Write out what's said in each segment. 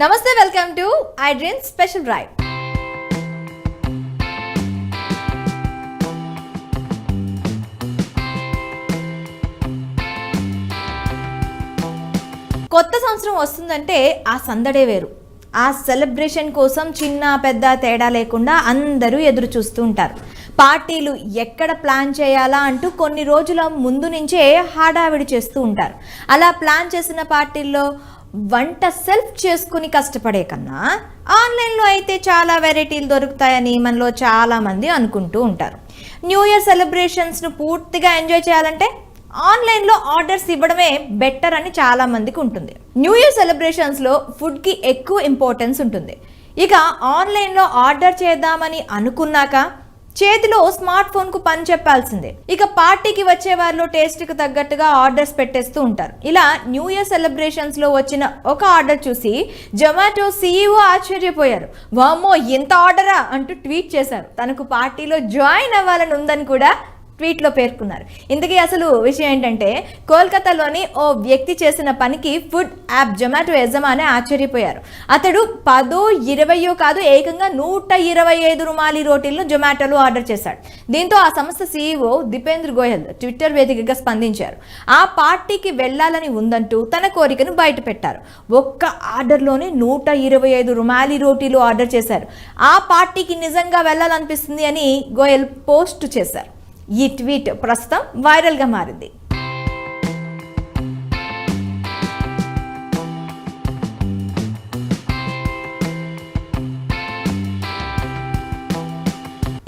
నమస్తే welcome to I dream special drive కొత్త సంవత్సరం వస్తుందంటే ఆ సందడే వేరు. ఆ సెలబ్రేషన్ కోసం చిన్న పెద్ద తేడా లేకుండా అందరూ ఎదురు చూస్తూ ఉంటారు. పార్టీలు ఎక్కడ ప్లాన్ చేయాలా అంటూ కొన్ని రోజుల ముందు నుంచే హడావిడి చేస్తూ ఉంటారు. అలా ప్లాన్ చేసిన పార్టీల్లో వంట సెల్ఫ్ చేసుకుని కష్టపడే కన్నా ఆన్లైన్లో అయితే చాలా వెరైటీలు దొరుకుతాయని మనలో చాలామంది అనుకుంటూ ఉంటారు. న్యూ ఇయర్ సెలబ్రేషన్స్ను పూర్తిగా ఎంజాయ్ చేయాలంటే ఆన్లైన్లో ఆర్డర్స్ ఇవ్వడమే బెటర్ అని చాలామందికి ఉంటుంది. న్యూ ఇయర్ సెలబ్రేషన్స్లో ఫుడ్కి ఎక్కువ ఇంపార్టెన్స్ ఉంటుంది. ఇక ఆన్లైన్లో ఆర్డర్ చేద్దామని అనుకున్నాక చేతిలో స్మార్ట్ ఫోన్కు పని చెప్పాల్సిందే. ఇక పార్టీకి వచ్చే వారిలో టేస్ట్కి తగ్గట్టుగా ఆర్డర్స్ పెట్టేస్తూ ఉంటారు. ఇలా న్యూ ఇయర్ సెలబ్రేషన్స్లో వచ్చిన ఒక ఆర్డర్ చూసి జొమాటో సీఈఓ ఆశ్చర్యపోయారు. వామ్మో ఇంత ఆర్డరా అంటూ ట్వీట్ చేశారు. తనకు పార్టీలో జాయిన్ అవ్వాలని ఉందని కూడా ట్వీట్లో పేర్కొన్నారు. ఇందుకే అసలు విషయం ఏంటంటే కోల్కతాలోని ఓ వ్యక్తి చేసిన పనికి ఫుడ్ యాప్ జొమాటో యజమాని ఆశ్చర్యపోయారు. అతడు పదో ఇరవయో కాదు ఏకంగా నూట ఇరవై ఐదు రుమాలి రోటీలను జొమాటోలో ఆర్డర్ చేశాడు. దీంతో ఆ సంస్థ సీఈఓ దీపేంద్ర గోయల్ ట్విట్టర్ వేదికగా స్పందించారు. ఆ పార్టీకి వెళ్ళాలని ఉందంటూ తన కోరికను బయటపెట్టారు. ఒక్క ఆర్డర్లోనే నూట ఇరవై ఐదు రుమాలి రోటీలు ఆర్డర్ చేశారు. ఆ పార్టీకి నిజంగా వెళ్ళాలనిపిస్తుంది అని గోయల్ పోస్ట్ చేశారు. ఈ ట్వీట్ ప్రస్తుతం వైరల్గా మారింది.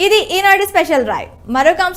ఇది ఈనాడు స్పెషల్ డ్రైవ్. మరొక అంశం